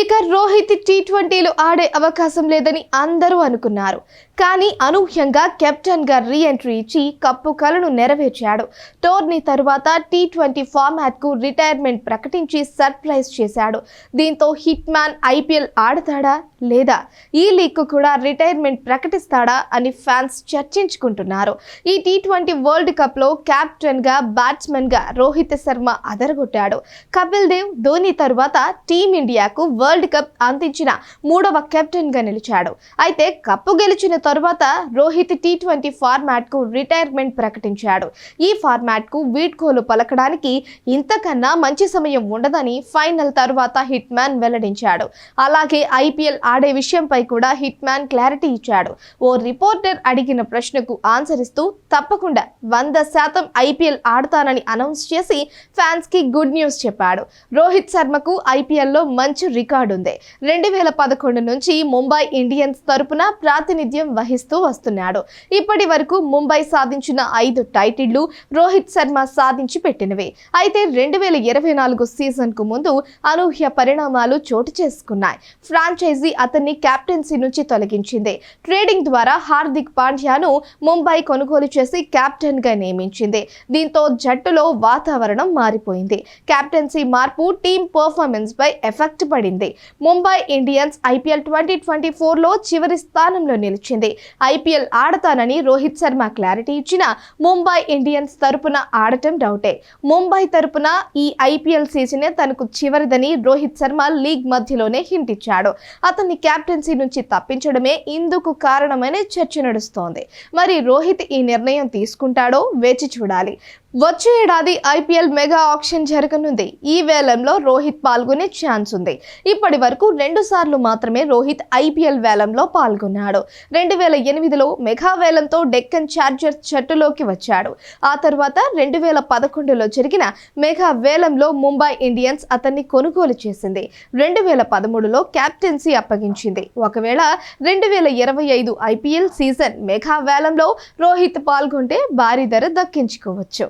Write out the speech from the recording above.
ఇక రోహిత్ టీ ట్వంటీలు ఆడే అవకాశం లేదని అందరూ అనుకున్నారు. కానీ అనూహ్యంగా కెప్టెన్గా రీ ఎంట్రీ ఇచ్చి కప్పు కలను నెరవేర్చాడు. టోర్నీ తరువాత టీ ట్వంటీ ఫార్మాట్కు రిటైర్మెంట్ ప్రకటించి సర్ప్రైజ్ చేశాడు. దీంతో హిట్ మ్యాన్ ఐపీఎల్ ఆడతాడా? లేదా ఈ లీగ్ కూడా రిటైర్మెంట్ ప్రకటిస్తాడా అని ఫ్యాన్స్ చర్చించుకుంటున్నారు. ఈ టీ ట్వంటీ వరల్డ్ కప్లో క్యాప్టెన్గా బ్యాట్స్మెన్గా రోహిత్ శర్మ అదరగొట్టాడు. కపిల్ దేవ్ ధోని తరువాత టీమిండియాకు వరల్డ్ కప్ అందించిన మూడవ కెప్టెన్గా నిలిచాడు. అయితే కప్పు గెలిచిన తరువాత రోహిత్ టీ ట్వంటీ ఫార్మాట్కు రిటైర్మెంట్ ప్రకటించాడు. ఈ ఫార్మాట్కు వీడ్కోలు పలకడానికి ఇంతకన్నా మంచి సమయం ఉండదని ఫైనల్ తరువాత హిట్ మ్యాన్ వెల్లడించాడు. అలాగే ఐపీఎల్ ఆడే విషయంపై కూడా హిట్ మ్యాన్ క్లారిటీ ఇచ్చాడు. ఓ రిపోర్టర్ అడిగిన ప్రశ్నకు ఆన్సర్ ఇస్తూ తప్పకుండా వంద శాతం ఐపీఎల్ ఆడతానని అనౌన్స్ చేసి ఫ్యాన్స్కి గుడ్ న్యూస్ చెప్పాడు. రోహిత్ శర్మకు ఐపీఎల్లో మంచి రికార్డు ఉంది. రెండు వేల పదకొండు నుంచి ముంబై ఇండియన్స్ తరపున ప్రాతినిధ్యం వహిస్తూ వస్తున్నాడు. ఇప్పటి వరకు ముంబై సాధించిన ఐదు టైటిళ్ళు రోహిత్ శర్మ సాధించి పెట్టినవి. అయితే రెండు వేల ఇరవై నాలుగు సీజన్కు ముందు అనూహ్య పరిణామాలు చోటు చేసుకున్నాయి. ఫ్రాంచైజీ అతన్ని కెప్టెన్సీ నుంచి తొలగించింది. ట్రేడింగ్ ద్వారా హార్దిక్ పాండ్యాను ముంబై కొనుగోలు చేసి కెప్టెన్గా నియమించింది. దీంతో జట్టులో వాతావరణం మారిపోయింది. కెప్టెన్సీ మార్పు టీం పర్ఫార్మెన్స్ పై ఎఫెక్ట్ పడింది. Mumbai Indians IPL twenty twenty ఫోర్లో చివరి స్థానంలో నిలిచింది. ఐపీఎల్ ఆడతానని రోహిత్ శర్మ క్లారిటీ ఇచ్చిన ముంబై ఇండియన్స్ తరపున ఆడటం డౌటే. ముంబై తరపున ఈ ఐపీఎల్ సీజనే తనకు చివరిదని రోహిత్ శర్మ లీగ్ మధ్యలోనే హింట్ ఇచ్చాడు అతన్ని క్యాప్టెన్సీ నుంచి తప్పించడమే ఇందుకు కారణమనే చర్చ నడుస్తోంది. మరి రోహిత్ ఈ నిర్ణయం తీసుకుంటాడో వేచి చూడాలి. వచ్చే ఏడాది ఐపీఎల్ మెగా ఆక్షన్ జరగనుంది. ఈ వేలంలో రోహిత్ పాల్గొనే ఛాన్స్ ఉంది. ఇప్పటి వరకు రెండు సార్లు మాత్రమే రోహిత్ ఐపీఎల్ వేలంలో పాల్గొన్నాడు. రెండు వేల ఎనిమిదిలో మెగా వేలంతో డెక్కన్ చార్జర్స్ జట్టులోకి వచ్చాడు. ఆ తర్వాత రెండు వేల పదకొండులో జరిగిన మెగా వేలంలో ముంబై ఇండియన్స్ అతన్ని కొనుగోలు చేసింది. రెండు వేల పదమూడులో క్యాప్టెన్సీ అప్ప అప్పగించింది ఒకవేళ రెండు వేల ఇరవై ఐదు ఐపీఎల్ సీజన్ మెగా వేలంలో రోహిత్ పాల్గొంటే భారీ ధర దక్కించుకోవచ్చు.